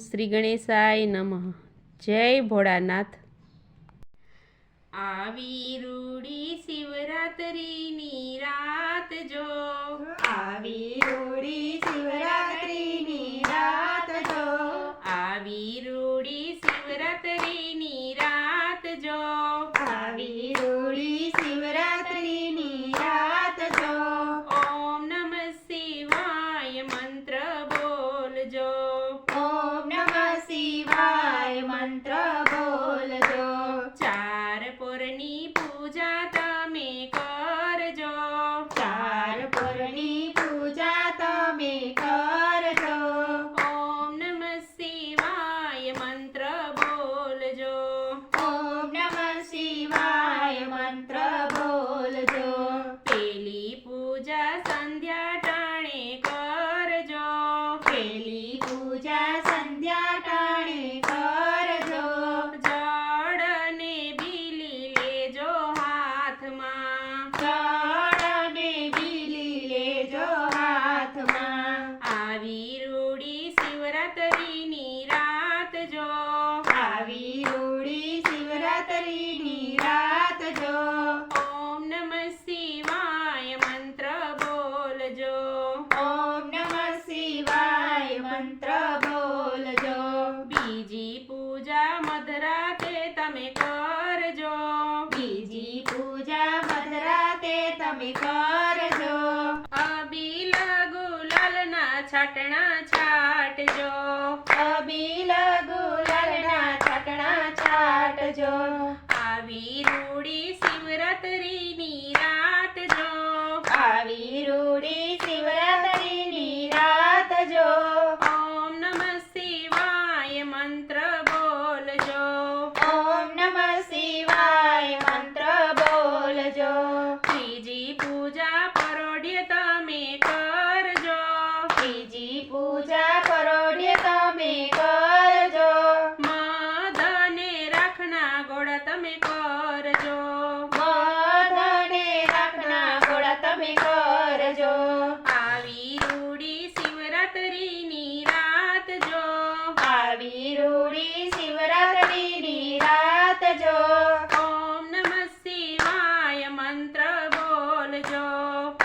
શ્રી ગણેશાય નમઃ. જય ભોળાનાથ. આવી રૂડી શિવરાત્રિની રાત જો આવી રૂડી શિવરાત્રીની રાત જો આવી રૂડી શિવરાત્રિની રાત જો આવી રૂડી શિવરાત્રીની રાત જો ઓમ નમઃ શિવાય મંત્ર બોલજો ઓમ નમઃ શિવાય મંત્ર બોલજો ચાર પોરની પૂજા તમે કરજો ચાર પરની પૂજા તમે કરજો ઓમ નમઃ શિવાય મંત્ર બોલજો ઓમ નમઃ શિવાય મંત્ર બોલજો પેલી પૂજા સંધ્યા ટાણે કરજો પેલી પૂજા સંધ્યા ટાણે કરજો જળ અને બીલી લેજો હાથમાં જળને બીલી લેજો હાથમાં આવી રૂડી શિવરાત્રિની રાત જો આવી રૂડી શિવરાત્રીની રાત જો ઓમ નમઃ શિવાય મંત્ર બોલજો. ઓમ નમઃ શિવાય મંત્ર બોલજો. બીજી પૂજા મધરાતે તમે કરજો. બીજી પૂજા મધરાતે તમે કરજો. અબીલ ગુલાલના છાટણા છાટજો. અબીલ ગુલાલના છટણા છાટજો. આવી રૂડી સિમરતરી રાત જો આવી રૂડી શિવરાત્રીની રાત જો ઓમ નમઃ શિવાય મંત્ર બોલજો ઓમ નમઃ શિવાય મંત્ર બોલજો ત્રીજી પૂજા પરોઢ્ય તમે કરજો ત્રીજી પૂજા પરોઢ્ય તમે કરજો મદને રાખના ગોળ તમે કરજો મધને રાખના ઘોડા તમે કરજો આવી રૂડી શિવરાત્રિની રાત જો આવી રૂડી શિવરાત્રીની રાત જો ઓમ નમઃ શિવાય મંત્ર બોલજો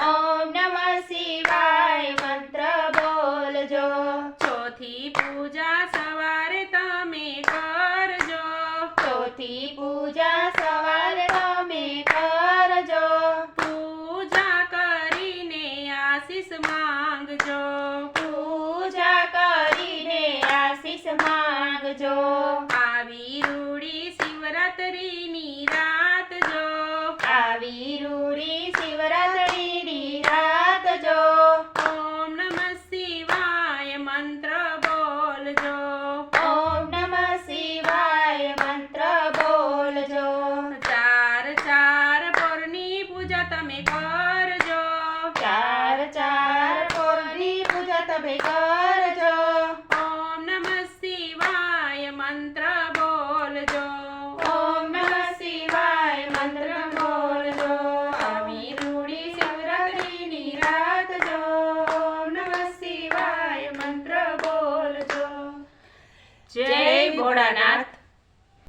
ઓમ નમઃ શિવાય મંત્ર બોલજો ચોથી પૂજા સવારે તમે કરજો ચોથી પૂજા સવારે તમે કરજો પૂજા કરીને આશીષ માંગજો પૂજા કરીને આશીષ માંગજો આવી રૂડી શિવરાત્રિની રાત જો. આવી રૂડી શિવરાત્રીની રાત જો. ઓમ નમઃ શિવાય મંત્ર બોલજો ઓમ નમઃ શિવાય મંત્ર બોલજો ચાર ચાર પોરની પૂજા તમે કરજો. ચાર ચાર પોરની પૂજા તમે કરજો